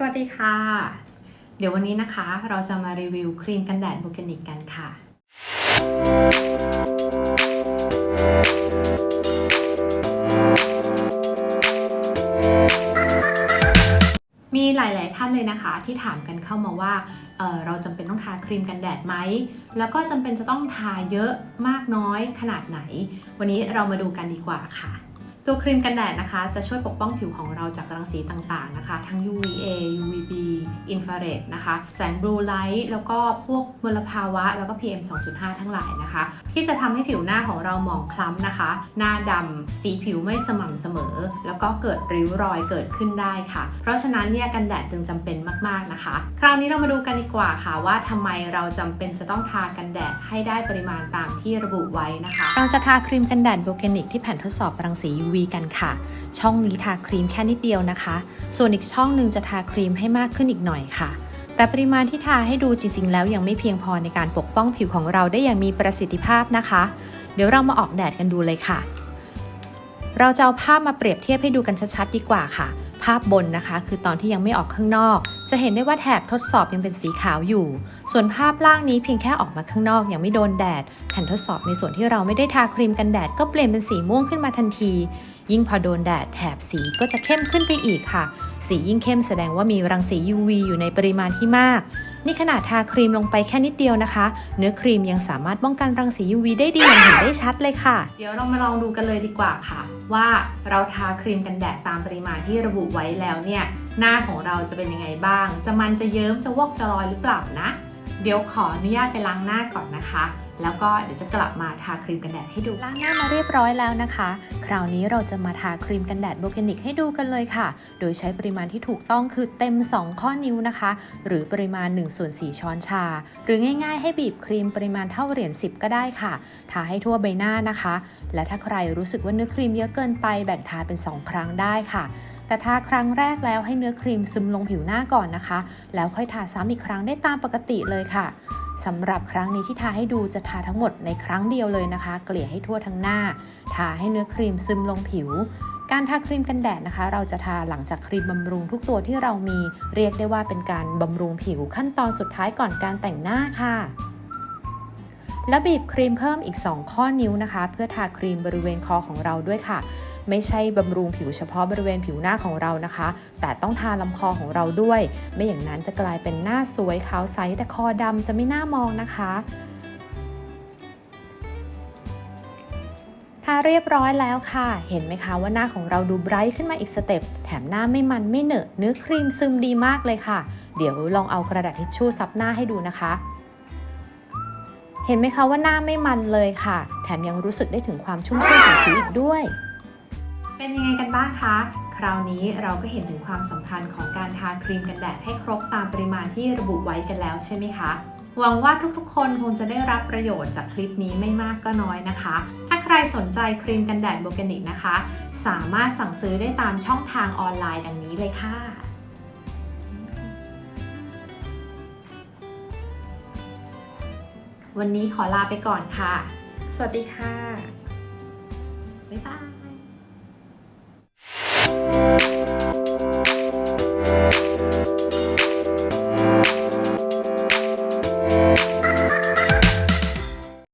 สวัสดีค่ะ เดี๋ยววันนี้นะคะเราจะมารีวิวครีมกันแดดบูแกนิกกันค่ะ มีหลาย ๆ ท่านเลยนะคะ ที่ถามกันเข้ามาว่าเเราจำเป็นต้องทาครีมกันแดดไหม แล้วก็จำเป็นจะต้องทาเยอะมากน้อยขนาดไหน วันนี้เรามาดูกันดีกว่าค่ะ ตัวครีมกันแดดนะคะ จะช่วยปกป้องผิวของเราจากรังสีต่างๆนะคะ ทั้ง UVA UVB อินฟราเรดนะคะ แสงบลูไลท์แล้วก็พวกมลภาวะ แล้วก็ PM 2.5 ทั้งหลายนะคะ ที่จะทำให้ผิวหน้าของเราหมองคล้ำนะคะ หน้าดำสีผิวไม่สม่ำเสมอ แล้วก็เกิดริ้วรอยเกิดขึ้นได้ค่ะ เพราะฉะนั้นเนี่ยกันแดดจึงจำเป็นมากๆนะคะ คราวนี้เรามาดูกันดีกว่าค่ะว่าทำไมเราจำเป็นจะต้องทากันแดดให้ได้ปริมาณตามที่ระบุไว้นะคะ เราจะทาครีมกันแดดโบเกนิกที่แผ่นทดสอบรังสี UV กันค่ะ ช่องนี้ทาครีมแค่นิดเดียวนะคะ ส่วนอีกช่องหนึ่งจะทาครีมให้มากขึ้นอีกหน่อยค่ะ แต่ปริมาณที่ทาให้ดูจริง ๆ แล้วยังไม่เพียงพอในการปกป้องผิวของเราได้อย่างมีประสิทธิภาพนะคะ เดี๋ยวเรามาออกแดดกันดูเลยค่ะ เราจะเอาภาพมาเปรียบเทียบให้ดูกันชัดๆดีกว่าค่ะ ภาพบนนะคะ คือตอนที่ยังไม่ออกข้างนอก จะเห็นได้ว่าแถบทดสอบยังเป็นสีขาวอยู่ ส่วนภาพล่างนี้เพียงแค่ออกมาข้างนอกยังไม่โดนแดดแผ่นทดสอบในส่วนที่เราไม่ได้ทาครีมกันแดดก็เปลี่ยนเป็นสีม่วงขึ้นมาทันที ยิ่งพอโดนแดดแถบสีก็จะเข้มขึ้นไปอีกค่ะ สียิ่งเข้มแสดงว่ามีรังสี UV อยู่ในปริมาณที่มาก นี่ขนาดทาครีมลงไปแค่นิดเดียวนะคะ เนื้อครีมยังสามารถป้องกันรังสี UV ได้ดีอย่างเห็นได้ชัดเลยค่ะ เดี๋ยวเรามาลองดูกันเลยดีกว่าค่ะ ว่าเราทาครีมกันแดดตามปริมาณที่ระบุไว้แล้วเนี่ย หน้าของเราจะเป็นยังไงบ้าง จะมันจะเยิ้มจะวอกจะลอยหรือเปล่านะ เดี๋ยวขออนุญาตไปล้างหน้าก่อนนะคะ แล้วก็เดี๋ยวจะกลับมาทาครีมกันแดดให้ดู ล้างหน้ามาเรียบร้อยแล้วนะคะ คราวนี้เราจะมาทาครีมกันแดดโบเกนิกให้ดูกันเลยค่ะ โดยใช้ปริมาณที่ถูกต้องคือเต็ม 2 ข้อนิ้วนะคะ หรือปริมาณ1ส่วน4ช้อนชา หรือง่ายๆ ให้บีบครีมปริมาณเท่าเหรียญ10 ก็ได้ค่ะ ทาให้ทั่วใบหน้านะคะ และถ้าใครรู้สึกว่าเนื้อครีมเยอะเกินไปแบ่งทาเป็น 2 ครั้งได้ค่ะ แต่ทาครั้งแรกแล้วให้เนื้อครีมซึมลงผิวหน้าก่อนนะคะ แล้วค่อยทาซ้ำอีกครั้งได้ตามปกติเลยค่ะสำหรับครั้งนี้ที่ทาให้ดูจะทาทั้งหมดในครั้งเดียวเลยนะคะ เกลี่ยให้ทั่วทั้งหน้า ทาให้เนื้อครีมซึมลงผิว การทาครีมกันแดดนะคะ เราจะทาหลังจากครีมบำรุงทุกตัวที่เรามี เรียกได้ว่าเป็นการบำรุงผิวขั้นตอนสุดท้ายก่อนการแต่งหน้าค่ะแล้วบีบครีมเพิ่มอีก 2 ข้อนิ้วนะคะ เพื่อทาครีมบริเวณคอของเราด้วยค่ะ ไม่ใช่บำรุงผิวเฉพาะบริเวณผิวหน้าของเรานะคะ แต่ต้องทาลำคอของเราด้วย ไม่อย่างนั้นจะกลายเป็นหน้าสวยขาวใสแต่คอดำจะไม่น่ามองนะคะทาเรียบร้อยแล้วค่ะ เห็นไหมคะว่าหน้าของเราดูไบรท์ขึ้นมาอีกสเต็ป แถมหน้าไม่มันไม่เหนอะเนื้อครีมซึมดีมากเลยค่ะ เดี๋ยวลองเอากระดาษทิชชู่ซับหน้าให้ดูนะคะ เห็นไหมคะว่าหน้าไม่มันเลยค่ะ แถมยังรู้สึกได้ถึงความชุ่มชื่นของผิวอีกด้วย เป็นยังไงกันบ้างคะ คราวนี้เราก็เห็นถึงความสำคัญของการทาครีมกันแดดให้ครบตามปริมาณที่ระบุไว้กันแล้วใช่ไหมคะ หวังว่าทุกๆ คนคงจะได้รับประโยชน์จากคลิปนี้ไม่มากก็น้อยนะคะ ถ้าใครสนใจครีมกันแดดโบแกนิกนะคะ สามารถสั่งซื้อได้ตามช่องทางออนไลน์ดังนี้เลยค่ะวันนี้ขอลาไปก่อนค่ะ สวัสดีค่ะ บ๊ายบาย Thank you